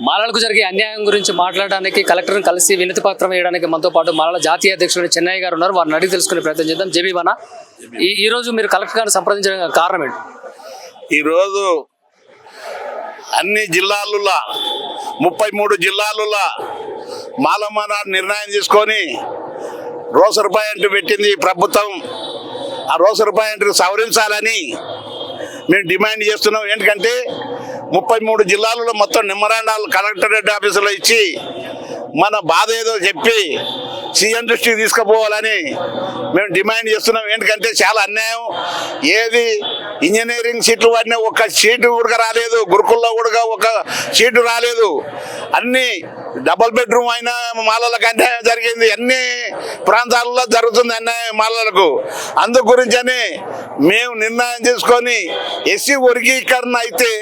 మాలలకు జరిగే అన్యాయం గురించి మాట్లాడడానికి కలెక్టర్ని కలిసి వినతి పత్రం వేయడానికి మనతో పాటు మాలల జాతీయ అధ్యక్షుడు చెన్నయ్య గారు ఉన్నారు. వారిని అడిగి తెలుసుకునే ప్రయత్నం చేద్దాం. జేబీ ఈ ఈ రోజు మీరు కలెక్టర్ గారిని సంప్రదించడానికి కారణం ఏంటి? ఈరోజు అన్ని జిల్లాలలో ముప్పై మూడు జిల్లాలలో మాలమాన నిర్ణయం తీసుకొని రోస రూపాయంటు పెట్టింది ప్రభుత్వం. ఆ రోస రూపాయంటు సవరించాలని మేము డిమాండ్ చేస్తున్నాం. ఎందుకంటే ముప్పై మూడు జిల్లాలలో మొత్తం నిమ్మరాండాలు కలెక్టరేట్ ఆఫీసులో ఇచ్చి మన బాధ ఏదో చెప్పి సీఎం దృష్టికి తీసుకుపోవాలని మేము డిమాండ్ చేస్తున్నాం. ఏంటంటే చాలా అన్యాయం. ఏది ఇంజనీరింగ్ సీట్లు వాడిన ఒక సీటు కూడా రాలేదు. గురుకుల్లో కూడా ఒక సీటు రాలేదు. అన్ని డబల్ బెడ్రూమ్ అయిన మాలలకు అన్యాయం జరిగింది. అన్ని ప్రాంతాలలో జరుగుతుంది అన్యాయం మాలలకు. అందు గురించని మేము నిర్ణయం చేసుకొని ఎస్సీ వర్గీకరణ అయితే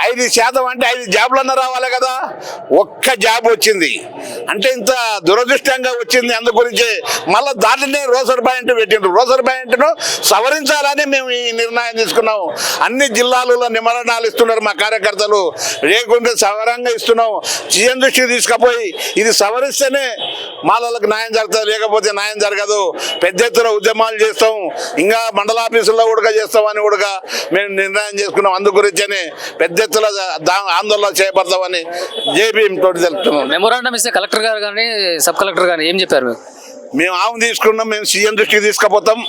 ఐదు శాతం అంటే ఐదు జాబ్లన్నా రావాలి కదా? ఒక్క జాబ్ వచ్చింది. అంటే ఇంత దురదృష్టంగా వచ్చింది అందు గురించి మళ్ళీ దాటినే రోసర్ పాయింట్ పెట్టిండ్రు. రోసర్ పాయింట్ను సవరించాలని మేము ఈ నిర్ణయం తీసుకున్నాం. అన్ని జిల్లాలలో నిమరణాలు ఇస్తున్నారు మా కార్యకర్తలు. లేకుంటే సవరంగా ఇస్తున్నాం. సీఎం దృష్టికి తీసుకుపోయి ఇది సవరిస్తేనే మాలలకు న్యాయం జరుగుతుంది. లేకపోతే న్యాయం జరగదు. పెద్ద ఎత్తున ఉద్యమాలు చేస్తాం. ఇంకా మండలాఫీసుల్లో కూడా చేస్తామని కూడా మేము నిర్ణయం చేసుకున్నాం. అందు గురించనే పెద్ద దా- ఆందోళన చేపడతామని జేబీ తోటి తెలుపుతున్నాం. మెమోరాండం ఇస్తే కలెక్టర్ గారు కానీ సబ్ కలెక్టర్ గారు ఏం చెప్పారు? మేము ఆమె తీసుకున్నాం మేము సీఎం దృష్టికి తీసుకుపోతాం.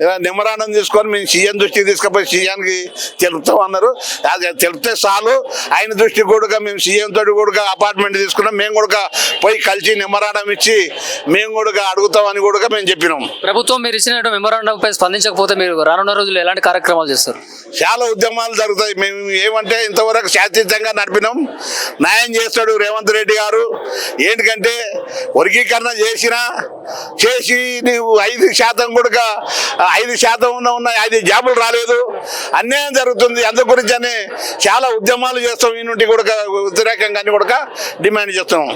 నిమ్మరాండం తీసుకొని మేము సీఎం దృష్టికి తీసుకుపోయి సీఎంకి తెలుపుతాం అన్నారు. అది తెలిపితే చాలు. ఆయన దృష్టికి కూడా మేము సీఎం తోటి కూడా అపార్ట్మెంట్ తీసుకున్నాం. మేము కూడా పోయి కలిసి నిమ్మరాండం ఇచ్చి మేము కూడా అడుగుతామని కూడా మేము చెప్పినాం. ప్రభుత్వం మీరు ఇచ్చిన మెమోరాండం పై స్పందించకపోతే మీరు రానున్న రోజుల్లో ఎలాంటి కార్యక్రమాలు చేస్తారు? చాలా ఉద్యమాలు జరుగుతాయి. మేము ఏమంటే ఇంతవరకు శాశ్వతంగా నడిపినాం. న్యాయం చేస్తాడు రేవంత్ రెడ్డి గారు. ఏంటంటే వర్గీకరణ చేసినా చేసి నీవు ఐదు శాతం కూడా ఐదు శాతం ఉన్న ఐదు జాబులు రాలేదు. అన్యాయం జరుగుతుంది. అందు గురించి చాలా ఉద్యమాలు చేస్తాం. ఈ నుండి కూడా వ్యతిరేకంగా అని కూడా డిమాండ్ చేస్తున్నాం.